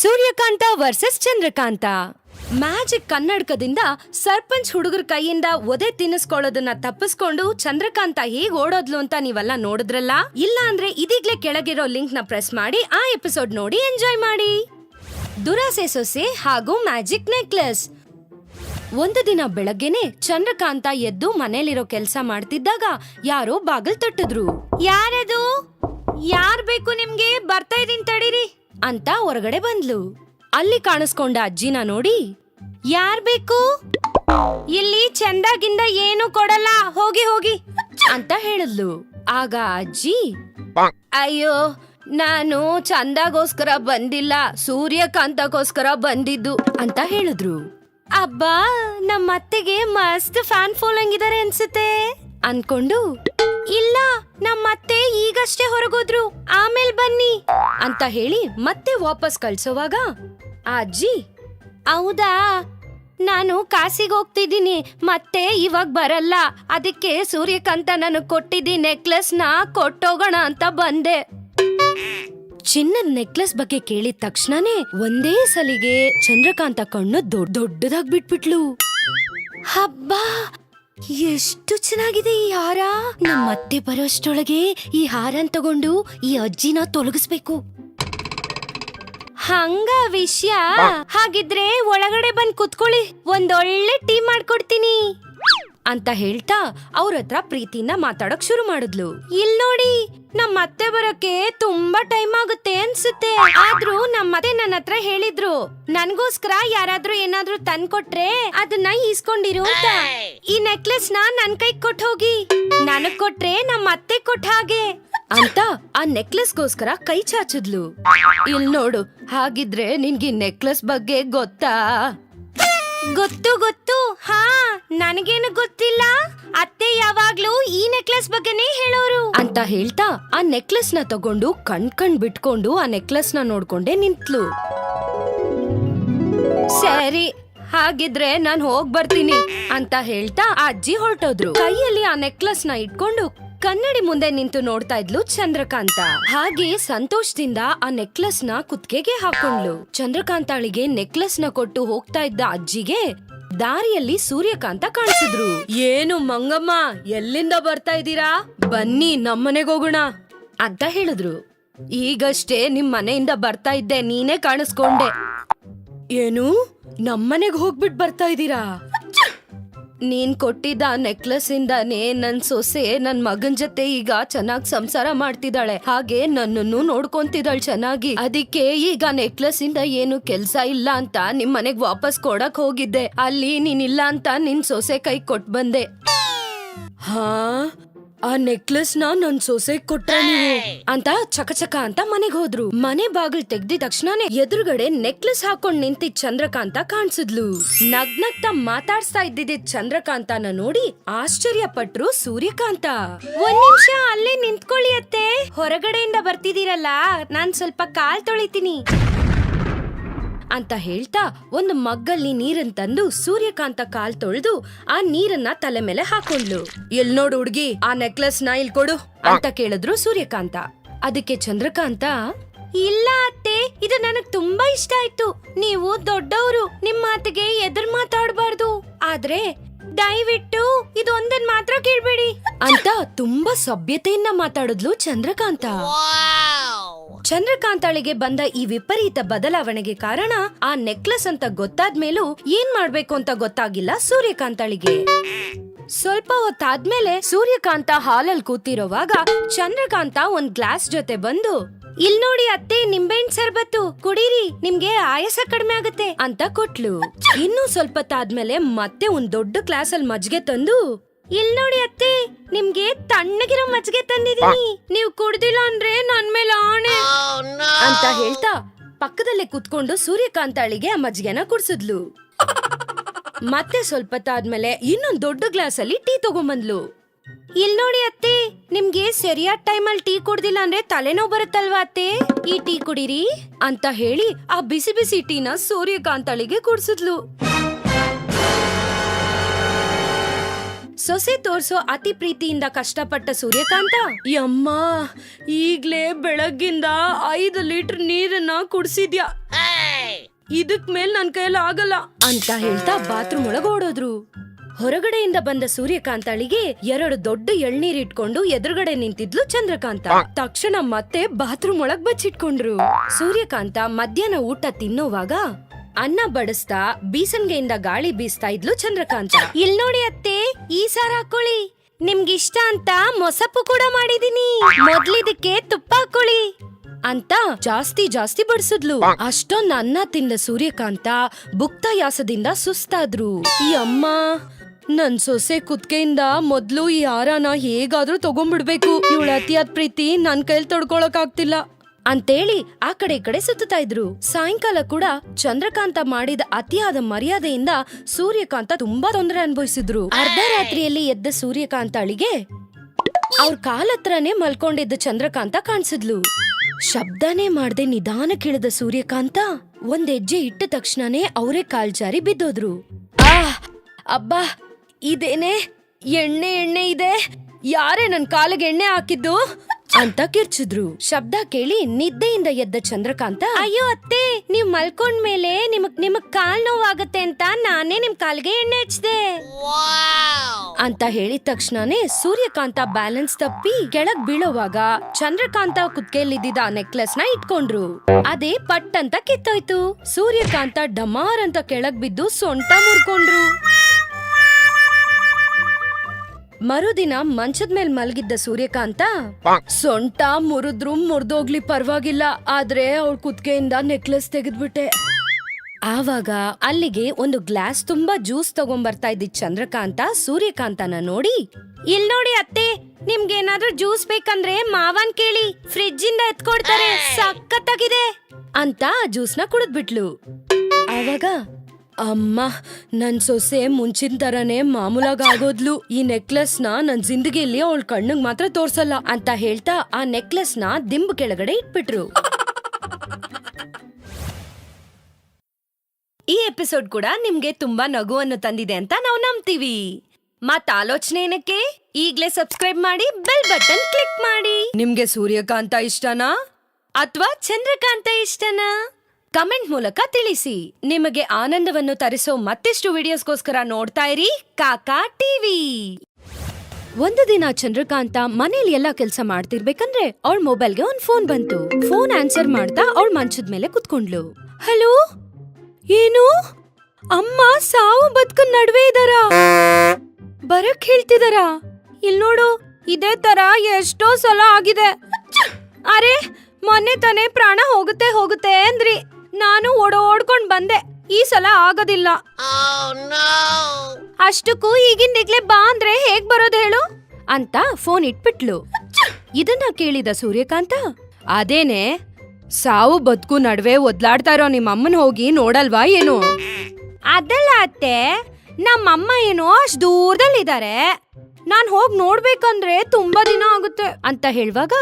Suryakanta versus Chandrakanta. Magic ಕನ್ನಡಕದಿಂದ ಸರ್ಪಂಚ್ ಹುಡುಗರ ಕೈಯಿಂದ ಒದೆ ತಿನ್ನಿಸ್ಕೊಳ್ಳೋದನ್ನ ತಪ್ಪಿಸ್ಕೊಂಡು ಚಂದ್ರಕಾಂತ ಹೇಗ್ ಓಡೋದ್ಲು ಅಂತ ನೀವೆಲ್ಲ ನೋಡಿದ್ರಲ್ಲ? ಇಲ್ಲ ಅಂದ್ರೆ ಇದೀಗ್ಲೇ ಕೆಳಗಿರೋ ಲಿಂಕ್ನ ಪ್ರೆಸ್ ಮಾಡಿ ಆ ಎಪಿಸೋಡ್ ನೋಡಿ ಎಂಜಾಯ್ ಮಾಡಿ. ದುರಾಸೆ ಸೊಸೆ ಹಾಗೂ ಮ್ಯಾಜಿಕ್ ನೆಕ್ಲೆಸ್ ಒಂದು ದಿನ ಬೆಳಗ್ಗೆನೆ ಚಂದ್ರಕಾಂತ ಎದ್ದು ಮನೇಲಿರೋ ಕೆಲಸ ಮಾಡ್ತಿದ್ದಾಗ ಯಾರೋ ಬಾಗಲ್ ತಟ್ಟಿದ್ರು. ಯಾರದು? ಯಾರ್ ಬೇಕು ನಿಮ್ಗೆ? ಬರ್ತಾ ಇದೀನಿ ತಡೀರಿ. ಅಂತ ಹೊರಗಡೆ ಬಂದ್ಲು. ಅಲ್ಲಿ ಕಾಣಿಸ್ಕೊಂಡ ಅಜ್ಜಿನ ನೋಡಿ, ಯಾರ್ ಬೇಕು? ಇಲ್ಲಿ ಚಂದಾಗಿಂದ ಏನು ಕೊಡಲ್ಲ, ಹೋಗಿ ಹೋಗಿ ಅಂತ ಹೇಳಿದ್ಲು. ಆಗ ಅಜ್ಜಿ, ಅಯ್ಯೋ, ನಾನು ಚಂದಾಗೋಸ್ಕರ ಬಂದಿಲ್ಲ, ಸೂರ್ಯಕಾಂತಗೋಸ್ಕರ ಬಂದಿದ್ದು ಅಂತ ಹೇಳಿದ್ರು. ಅಬ್ಬಾ ನಮ್ಮ ಅತ್ತೆಗೆ ಮಸ್ತ್ ಫ್ಯಾನ್ ಫಾಲೋಯಿಂಗ್ ಇದಾರೆ ಅನ್ಸುತ್ತೆ ಅನ್ಕೊಂಡು ಇಲ್ಲ ನಮ್ಮ ಅತ್ತೆ ಈಗಷ್ಟೇ ಹೊರಗೋದ್ರು. ಆಮೇಲೆ ಬನ್ನಿ ಅಂತ ಹೇಳಿ ಮತ್ತೆ ವಾಪಸ್ ಕಳ್ಸೋವಾಗ ಆ ಅಜ್ಜಿ, ಹೌದಾ? ನಾನು ಕಾಸಿಗೆ ಹೋಗ್ತಿದ್ದೀನಿ, ಮತ್ತೆ ಇವಾಗ ಬರಲ್ಲ. ಅದಕ್ಕೆ ಸೂರ್ಯಕಾಂತ ನನಗೆ ಕೊಟ್ಟಿದ್ದಿ ನೆಕ್ಲೆಸ್ನ ಕೊಟ್ಟೋಗೋಣ ಅಂತ ಬಂದೆ. ಚಿನ್ನದ ನೆಕ್ಲೆಸ್ ಬಗ್ಗೆ ಕೇಳಿದ ತಕ್ಷಣನೇ ಒಂದೇ ಸಲಿಗೆ ಚಂದ್ರಕಾಂತ ಕಣ್ಣು ದೊಡ್ಡ ದೊಡ್ಡದಾಗಿ ಬಿಟ್ಬಿಟ್ಲು. ಹಬ್ಬ ಎಷ್ಟು ಚೆನ್ನಾಗಿದೆ ಈ ಹಾರ? ನಮ್ಮ ಅತ್ತೆ ಬರೋಷ್ಟೊಳಗೆ ಈ ಹಾರನ್ ತಗೊಂಡು ಈ ಅಜ್ಜಿನ ತೊಲಗಿಸ್ಬೇಕು. ಹಂಗ ವಿಷಯ? ಹಾಗಿದ್ರೆ ಒಳಗಡೆ ಬಂದ್ ಕುತ್ಕೊಳ್ಳಿ. ಒಂದೊಳ್ಳೆ ಟೀ ಮಾಡ್ಕೊಡ್ತೀನಿ. ಅಂತ ಹೇಳ್ತಾ ಅವ್ರ ಹತ್ರ ಪ್ರೀತಿಯಿಂದ ಮಾತಾಡಕ್ ಶುರು ಮಾಡಿದ್ಲು. ಇಲ್ ನೋಡಿ ನಮ್ಮ ಅತ್ತೆ ಬರಕ್ಕೆ ತುಂಬಾ ಟೈಮ್ ಆಗುತ್ತೆ ಅನ್ಸುತ್ತೆ. ಆದ್ರೂ ನಮ್ಮ ಅತ್ತೆ ನನ್ನ ಹತ್ರ ಹೇಳಿದ್ರು, ನನ್ಗೋಸ್ಕರ ಯಾರಾದ್ರೂ ಏನಾದ್ರೂ ತಂದ್ಕೊಟ್ರೆ ಅದನ್ನ ಈಸ್ಕೊಂಡಿರು ಅಂತ. ಈ ನೆಕ್ಲೆಸ್ನ ನನ್ ಕೈ ಕೊಟ್ಟು ಹೋಗಿ. ನನಗ್ ಕೊಟ್ರೆ ನಮ್ಮ ಅತ್ತೆ ಕೊಟ್ಟ ಹಾಗೆ. ಅಂತ ಆ ನೆಕ್ಲೆಸ್ಗೋಸ್ಕರ ಕೈ ಚಾಚಿದ್ಲು. ಇಲ್ ನೋಡು, ಹಾಗಿದ್ರೆ ನಿನ್ಗೆ ನೆಕ್ಲೆಸ್ ಬಗ್ಗೆ ಗೊತ್ತಾ? ಗೊತ್ತು ಗೊತ್ತು. ಹಾ ನನಗೇನು ಗೊತ್ತಿಲ್ಲ. ಅತ್ತೆ ಯಾವಾಗ್ಲೂ ಈ ನೆಕ್ಲೆಸ್ ಬಗ್ಗೆನೇ ಹೇಳೋರು. ಅಂತ ಹೇಳ್ತಾ ಆ ನೆಕ್ಲೆಸ್ನ ತಗೊಂಡು ಕಣ್ ಕಣ್ ಬಿಟ್ಕೊಂಡು ಆ ನೆಕ್ಲೆಸ್ನ ನೋಡ್ಕೊಂಡೆ ನಿಂತ್ಲು. ಸರಿ. ಹಾಗಿದ್ರೆ ನಾನ್ ಹೋಗ್ ಬರ್ತೀನಿ ಅಂತ ಹೇಳ್ತಾ ಅಜ್ಜಿ ಹೊರಟೋದ್ರು. ಕೈಯಲ್ಲಿ ಆ ನೆಕ್ಲೆಸ್ನ ಇಟ್ಕೊಂಡು ಕನ್ನಡಿ ಮುಂದೆ ನಿಂತು ನೋಡ್ತಾ ಇದ್ಲು ಚಂದ್ರಕಾಂತ. ಹಾಗೆ ಸಂತೋಷದಿಂದ ಆ ನೆಕ್ಲೆಸ್ನ ಕುತ್ಕೆಗೆ ಹಾಕೊಂಡ್ಲು ಚಂದ್ರಕಾಂತಾಳಿಗೆ ನೆಕ್ಲೆಸ್ನ ಕೊಟ್ಟು ಹೋಗ್ತಾ ಇದ್ದ ಅಜ್ಜಿಗೆ ದಾರಿಯಲ್ಲಿ ಸೂರ್ಯಕಾಂತ ಕಾಣಿಸಿದ್ರು. ಏನು ಮಂಗಮ್ಮ, ಎಲ್ಲಿಂದ ಬರ್ತಾ ಇದ್ದೀರಾ? ಬನ್ನಿ, ನಮ್ಮನೆಗೆ ಹೋಗೋಣ ಅಂತ ಹೇಳಿದ್ರು. ಈಗಷ್ಟೇ ನಿಮ್ ಮನೆಯಿಂದ ಬರ್ತಾ ಇದ್ದೆ, ನೀನೇ ಕಾಣಿಸ್ಕೊಂಡೆ. ಏನು? ನಮ್ಮನೆಗೆ ಹೋಗ್ಬಿಟ್ ಬರ್ತಾ ಇದ್ದೀರಾ ನೀನ್ ಕೊಟ್ಟಿದ್ದ ನೆಕ್ಲೆಸ್ ಇಂದಾನೆ ನನ್ ಸೊಸೆ ನನ್ ಮಗನ್ ಜೊತೆ ಈಗ ಚೆನ್ನಾಗ್ ಸಂಸಾರ ಮಾಡ್ತಿದ್ದಾಳೆ. ಹಾಗೆ ನನ್ನನ್ನು ನೋಡ್ಕೊಂತಿದ್ದಾಳೆ ಚೆನ್ನಾಗಿ. ಅದಕ್ಕೆ ಈಗ ನೆಕ್ಲೆಸ್ ಇಂದ ಏನು ಕೆಲ್ಸ ಇಲ್ಲ ಅಂತ ನಿಮ್ ಮನೆಗ್ ವಾಪಸ್ ಕೊಡಕ್ ಹೋಗಿದ್ದೆ. ಅಲ್ಲಿ ನೀನಿಲ್ಲ ಅಂತ ನಿನ್ ಸೊಸೆ ಕೈ ಕೊಟ್ ಬಂದೆ. ಹಾ? ಆ ನೆಕ್ಲೆಸ್ನ ನನ್ ಸೊಸೆ ಕೊಟ್ರೆ ನೀವು ಅಂತ ಚಕಚಕ ಅಂತ ಮನೆಗ್ ಹೋದ್ರು. ಮನೆ ಬಾಗಿಲ್ ತೆಗ್ದಿದ ತಕ್ಷಣನೇ ಎದುರುಗಡೆ ನೆಕ್ಲೆಸ್ ಹಾಕೊಂಡ್ ನಿಂತಿದ್ ಚಂದ್ರಕಾಂತ ಕಾಣಿಸಿದ್ಲು. ನಗ್ನಗ್ತ ಮಾತಾಡ್ಸ್ತಾ ಇದ್ದಿದ್ದ ಚಂದ್ರಕಾಂತನ ನೋಡಿ ಆಶ್ಚರ್ಯ ಪಟ್ರು ಸೂರ್ಯಕಾಂತ. ಒಂದ್ ನಿಮಿಷ ಅಲ್ಲೇ ನಿಂತ್ಕೊಳ್ಳಿ ಅತ್ತೆ. ಹೊರಗಡೆಯಿಂದ ಬರ್ತಿದ್ದೀರಲ್ಲ ನಾನ್ ಸ್ವಲ್ಪ ಕಾಲ್ ತೊಳಿತೀನಿ. ಅಂತ ಹೇಳ್ತಾ ಒಂದು ಮಗ್ಗಲ್ಲಿ ನೀರನ್ ತಂದು ಸೂರ್ಯಕಾಂತ ಕಾಲ್ ತೊಳೆದು ಆ ನೀರನ್ನ ತಲೆ ಮೇಲೆ ಹಾಕೊಂಡ್ಲು. ಎಲ್ ನೋಡು ಹುಡುಗಿ, ಆ ನೆಕ್ಲೆಸ್ನ ಇಲ್ ಕೊಡು ಅಂತ ಕೇಳಿದ್ರು ಸೂರ್ಯಕಾಂತ. ಅದಕ್ಕೆ ಚಂದ್ರಕಾಂತ, ಇಲ್ಲ ಅತ್ತೆ, ಇದು ನನಗ್ ತುಂಬಾ ಇಷ್ಟ ಆಯ್ತು. ನೀವು ದೊಡ್ಡವರು, ನಿಮ್ ಮಾತಿಗೆ ಎದುರ್ ಮಾತಾಡಬಾರ್ದು. ಆದ್ರೆ ದಯವಿಟ್ಟು ಇದೊಂದನ್ ಮಾತ್ರ ಕೇಳ್ಬೇಡಿ ಅಂತ ತುಂಬಾ ಸಭ್ಯತೆಯಿಂದ ಮಾತಾಡಿದ್ಲು ಚಂದ್ರಕಾಂತ. ಚಂದ್ರಕಾಂತಾಳಿಗೆ ಬಂದ ಈ ವಿಪರೀತ ಬದಲಾವಣೆಗೆ ಕಾರಣ ಆ ನೆಕ್ಲೆಸ್ ಅಂತ ಗೊತ್ತಾದ್ಮೇಲೂ ಏನ್ ಮಾಡ್ಬೇಕು ಅಂತ ಗೊತ್ತಾಗಿಲ್ಲ ಸೂರ್ಯಕಾಂತಾಳಿಗೆ. ಸ್ವಲ್ಪ ಹೊತ್ತಾದ್ಮೇಲೆ ಸೂರ್ಯಕಾಂತ ಹಾಲಲ್ಲಿ ಕೂತಿರೋವಾಗ ಚಂದ್ರಕಾಂತ ಒಂದ್ ಗ್ಲಾಸ್ ಜೊತೆ ಬಂದು ಇಲ್ ನೋಡಿ ಅತ್ತೆ, ನಿಂಬೆಹಣ್ಣು ಸರ್ಬತ್ತು, ಕುಡೀರಿ, ನಿಮ್ಗೆ ಆಯಾಸ ಕಡಿಮೆ ಆಗುತ್ತೆ ಅಂತ ಕೊಟ್ಲು. ಇನ್ನು ಸ್ವಲ್ಪ ತಾದ್ಮೇಲೆ ಮತ್ತೆ ಒಂದ್ ದೊಡ್ಡ ಕ್ಲಾಸ್ ಅಲ್ಲಿ ಮಜ್ಗೆ ತಂದು ಇಲ್ ನೋಡಿ ಅತ್ತೆ ನಿಮ್ಗೆ ತಣ್ಣಗಿರೋ ಮಜ್ಜಿಗೆ ತಂದಿದೀನಿ ನೀವು ಕುಡ್ದಿಲ್ಲ ಅಂದ್ರೆ ನನ್ ಮೇಲೆ ಆಣೆ. ಅಂತ ಹೇಳ್ತಾ ಪಕ್ಕದಲ್ಲೇ ಕುತ್ಕೊಂಡು ಸೂರ್ಯಕಾಂತಾಳಿಗೆ ಆ ಮಜ್ಜಿಗೆನ ಕುಡ್ಸಿದ್ಲು. ಮತ್ತೆ ಸ್ವಲ್ಪ ತಾದ್ಮೇಲೆ ಇನ್ನೊಂದ್ ದೊಡ್ಡ ಗ್ಲಾಸ್ ಅಲ್ಲಿ ಟೀ ತಗೊಂಬಂದ್ಲು. ಇಲ್ ನೋಡಿ ಅತ್ತೆ ನಿಮ್ಗೆ ಸರಿಯಾದ ಟೈಮಲ್ಲಿ ಟೀ ಕುಡ್ದಿಲ್ಲ ಅಂದ್ರೆ ತಲೆನೋವು ಬರುತ್ತಲ್ವಾ ಅತ್ತೆ? ಈ ಟೀ ಕುಡೀರಿ ಅಂತ ಹೇಳಿ ಆ ಬಿಸಿ ಬಿಸಿ ಟೀನ ಸೂರ್ಯಕಾಂತಾಳಿಗೆ ಕುಡ್ಸಿದ್ಲು. ಸೊಸೆ ತೋರ್ಸೋ ಅತಿ ಪ್ರೀತಿಯಿಂದ ಕಷ್ಟಪಟ್ಟ ಸೂರ್ಯಕಾಂತ? ಯಮ್ಮ, ಈಗ್ಲೇ ಬೆಳಗ್ಗಿಂದ ಐದು ಲೀಟರ್ ನೀರನ್ನ ಕುಡ್ಸಿದ್ಯಾ? ಇದಕ್ ಮೇಲ್ ನನ್ ಕೈಯಲ್ಲಿ ಆಗಲ್ಲ ಅಂತ ಹೇಳ್ತಾ ಬಾತ್ರೂಮ್ ಒಳಗ್ ಓಡೋದ್ರು. ಹೊರಗಡೆಯಿಂದ ಬಂದ ಸೂರ್ಯಕಾಂತಳಿಗೆ ಎರಡು ದೊಡ್ಡ ಎಳ್ನೀರ್ ಇಟ್ಕೊಂಡು ಎದುರುಗಡೆ ನಿಂತಿದ್ಲು ಚಂದ್ರಕಾಂತ. ತಕ್ಷಣ ಮತ್ತೆ ಬಾತ್ರೂಮ್ ಒಳಗ್ ಬಚ್ಚಿಟ್ಕೊಂಡ್ರು. ಸೂರ್ಯಕಾಂತ ಮಧ್ಯಾಹ್ನ ಊಟ ತಿನ್ನೋವಾಗ ಅನ್ನ ಬಡಿಸ್ತಾ, ಬೀಸನ್ಗೆಯಿಂದ ಗಾಳಿ ಬೀಸ್ತಾ ಇದ್ಲು ಚಂದ್ರಕಾಂತ. ಇಲ್ ನೋಡಿ ಅತ್ತೆ, ಈ ಸಾರ ಹಾಕೊಳ್ಳಿ ನಿಮ್ಗಿಷ್ಟ ಅಂತ ಮೊಸಪ್ಪು ಕೂಡ ಮಾಡಿದೀನಿ. ಮೊದ್ಲಿದಕ್ಕೆ ತುಪ್ಪ ಹಾಕೊಳ್ಳಿ ಅಂತ ಜಾಸ್ತಿ ಜಾಸ್ತಿ ಬಡಿಸಿದ್ಲು. ಅಷ್ಟೊಂದ್ ಅನ್ನ ತಿಂದ ಸೂರ್ಯಕಾಂತ ಭುಕ್ತಾಯಾಸದಿಂದ ಸುಸ್ತಾದ್ರು. ಈ ಅಮ್ಮ, ನನ್ ಸೊಸೆ ಕುತ್ಕೆಯಿಂದ ಮೊದ್ಲು ಈ ಹಾರನ ಹೇಗಾದ್ರೂ ತಗೊಂಡ್ಬಿಡ್ಬೇಕು. ಇವಳ ಅತಿಯಾದ ಪ್ರೀತಿ ನನ್ ಕೈಲಿ ತೊಡ್ಕೊಳಕ್ ಆಗ್ತಿಲ್ಲ ಅಂತೇಳಿ ಆ ಕಡೆ ಈ ಕಡೆ ಸುತ್ತಾ ಇದ್ರು. ಸಾಯಂಕಾಲ ಕೂಡ ಚಂದ್ರಕಾಂತ ಮಾಡಿದ ಅತಿಯಾದ ಮರ್ಯಾದೆಯಿಂದ ಸೂರ್ಯಕಾಂತ ತುಂಬಾ ತೊಂದರೆ ಅನುಭವಿಸಿದ್ರು. ಅರ್ಧ ರಾತ್ರಿಯಲ್ಲಿ ಎದ್ದ ಸೂರ್ಯಕಾಂತಾಳಿಗೆ ಅವ್ರ ಕಾಲತ್ರನೇ ಮಲ್ಕೊಂಡಿದ್ದ ಚಂದ್ರಕಾಂತ ಕಾಣಿಸಿದ್ಲು. ಶಬ್ದನೇ ಮಾಡದೆ ನಿಧಾನ ಕೇಳಿದ ಸೂರ್ಯಕಾಂತ ಒಂದ್ ಹೆಜ್ಜೆ ಇಟ್ಟ ತಕ್ಷಣನೇ ಅವರೇ ಕಾಲ್ ಜಾರಿ ಬಿದ್ದೋದ್ರು. ಆ, ಅಬ್ಬಾ, ಇದೇನೆ ಎಣ್ಣೆ ಎಣ್ಣೆ ಇದೆ. ಯಾರೇ ನನ್ ಕಾಲಿಗೆ ಎಣ್ಣೆ ಹಾಕಿದ್ದು? ಅಂತ ಕಿರ್ಚಿದ್ರು. ಶಬ್ದ ಕೇಳಿ ನಿದ್ದೆಯಿಂದ ಎದ್ದ ಚಂದ್ರಕಾಂತ ಅಯ್ಯೋ ಅತ್ತೆ ನೀವ್ ಮಲ್ಕೊಂಡ್ ಮೇಲೆ ನಿಮಗ್ ನಿಮಗ್ ಕಾಲ್ ನೋವಾಗತ್ತೆ ಅಂತ ನಾನೇ ನಿಮ್ ಕಾಲ್ಗೆ ಎಣ್ಣೆ ಹಚ್ದೆ ಅಂತ ಹೇಳಿದ ತಕ್ಷಣನೇ ಸೂರ್ಯಕಾಂತ ಬ್ಯಾಲೆನ್ಸ್ ತಪ್ಪಿ ಕೆಳಗ್ ಬೀಳೋವಾಗ ಚಂದ್ರಕಾಂತ ಕುತ್ಕೆಯಲ್ಲಿದ್ದ ನೆಕ್ಲೆಸ್ನ ಇಟ್ಕೊಂಡ್ರು. ಅದೇ ಪಟ್ ಅಂತ ಕಿತ್ತೋಯ್ತು. ಸೂರ್ಯಕಾಂತ ಡಮಾರ್ ಅಂತ ಕೆಳಗ್ ಬಿದ್ದು ಸೊಂಟ ಮುರ್ಕೊಂಡ್ರು. ಮರುದಿನ ಮಂಚದ ಮೇಲೆ ಮಲಗಿದ್ದ ಸೂರ್ಯಕಾಂತ ಸೊಂಟ ಮುರಿದ್ರು ಮುರಿದೋಗ್ಲಿ ಪರವಾಗಿಲ್ಲ ಆದ್ರೆ ಅವಳ ಕುತ್ಕೆಯಿಂದ ನೆಕ್ಲೆಸ್ ತೆಗೆದ್ಬಿಟ್ಟೆ. ಆವಾಗ ಅಲ್ಲಿಗೆ ಒಂದು ಗ್ಲಾಸ್ ತುಂಬಾ ಜ್ಯೂಸ್ ತಗೊಂಬರ್ತಾ ಇದ್ದಿದ್ ಚಂದ್ರಕಾಂತ ಸೂರ್ಯಕಾಂತನ ನೋಡಿ ಇಲ್ ನೋಡಿ ಅತ್ತೆ ನಿಮ್ಗೇನಾದ್ರೂ ಜ್ಯೂಸ್ ಬೇಕಂದ್ರೆ ಮಾವನ್ ಕೇಳಿ ಫ್ರಿಜ್ ಇಂದ ಎತ್ಕೊಡ್ತಾರೆ ಸಖತ್ತಾಗಿದೆ ಅಂತ ಜ್ಯೂಸ್ನ ಕುಡಿದ್ಬಿಟ್ಲು. ಆವಾಗ ಅಮ್ಮ, ನನ್ ಸೊಸೆ ಮುಂಚಿನ ತರನೇ ಮಾಮೂಲಾಗ ಆಗೋದ್ಲು ಈ ನೆಕ್ಲೆಸ್ನ ನನ್ ಜಿಂದಗಿಯಲ್ಲಿ ಅವಳ ಕಣ್ಣಿಗೆ ಮಾತ್ರ ತೋರ್ಸಲ್ಲ ಅಂತ ಹೇಳ್ತಾ ಆ ನೆಕ್ಲೆಸ್ನ ದಿಂಬು ಕೆಳಗಡೆ ಇಟ್ಬಿಟ್ರು. ಈ ಎಪಿಸೋಡ್ ಕೂಡ ನಿಮ್ಗೆ ತುಂಬಾ ನಗುವನ್ನು ತಂದಿದೆ ಅಂತ ನಾವು ನಂಬ್ತೀವಿ. ಮತ್ ಆಲೋಚನೆ ಏನಕ್ಕೆ? ಈಗ್ಲೇ ಸಬ್ಸ್ಕ್ರೈಬ್ ಮಾಡಿ, ಬೆಲ್ ಬಟನ್ ಕ್ಲಿಕ್ ಮಾಡಿ. ನಿಮ್ಗೆ ಸೂರ್ಯಕಾಂತ ಇಷ್ಟನಾ? ಅಥವಾ ಚಂದ್ರಕಾಂತ ಇಷ್ಟನಾ? ಕಮೆಂಟ್ ಮೂಲಕ ತಿಳಿಸಿ. ನಿಮಗೆ ಆನಂದವನ್ನು ತರಿಸೋ ಮತ್ತಿಷ್ಟು ವಿಡಿಯೋಸ್ಗೋಸ್ಕರ ನೋಡ್ತಾ ಇರಿ ಕಾಕಾ ಟಿವಿ. ಒಂದು ದಿನ ಚಂದ್ರಕಾಂತ ಮನೇಲಿ ಎಲ್ಲಾ ಕೆಲಸ ಮಾಡ್ತಿರ್ಬೇಕಂದ್ರೆ ಅವಳ ಮೊಬೈಲ್ಗೆ ಒಂದ್ ಫೋನ್ ಬಂತು. ಫೋನ್ ಆನ್ಸರ್ ಮಾಡ್ತಾ ಅವಳ ಮಂಚದ ಮೇಲೆ ಕುತ್ಕೊಂಡ್ಲು ಹಲೋ? ಏನು? ಅಮ್ಮ ಸಾವು ಬದುಕು ನಡುವೆ ಇದಾರ? ಬರಕ್ ಹೇಳ್ತಿದಾರ? ಇಲ್ ನೋಡು, ಇದೇ ತರ ಎಷ್ಟೋ ಸಲ ಆಗಿದೆ. ಅರೆ, ಮೊನ್ನೆ ತಾನೇ ಪ್ರಾಣ ಹೋಗುತ್ತೆ ಹೋಗುತ್ತೆ ಅಂದ್ರಿ. ನಾನು ಓಡೋಡ್ಕೊಂಡ್ ಬಂದೆ. ಈ ಸಲ ಆಗೋದಿಲ್ಲ. ಅಷ್ಟಕ್ಕೂ ಈಗಿನ ನಿಗ್ಲೆ ಬಾ ಅಂದ್ರೆ ಹೇಗ್ ಬರೋದು ಹೇಳು? ಅಂತ ಫೋನ್ ಇಟ್ಬಿಟ್ಲು. ಇದನ್ನ ಕೇಳಿದ ಸೂರ್ಯಕಾಂತ, ಅದೇನೆ, ಸಾವು ಬದುಕು ನಡುವೆ ಒದ್ಲಾಡ್ತಾ ಇರೋ ನಿಮ್ಮ ಅಮ್ಮನ ಹೋಗಿ ನೋಡಲ್ವಾ ಏನು? ಅದಲ್ಲ ಅತ್ತೆ, ನಮ್ಮಮ್ಮ ಏನೋ ಅಷ್ಟ್ ದೂರದಲ್ಲಿದ್ದಾರೆ ನಾನ್ ಹೋಗ್ ನೋಡ್ಬೇಕಂದ್ರೆ ತುಂಬಾ ದಿನ ಆಗುತ್ತೆ ಅಂತ ಹೇಳುವಾಗ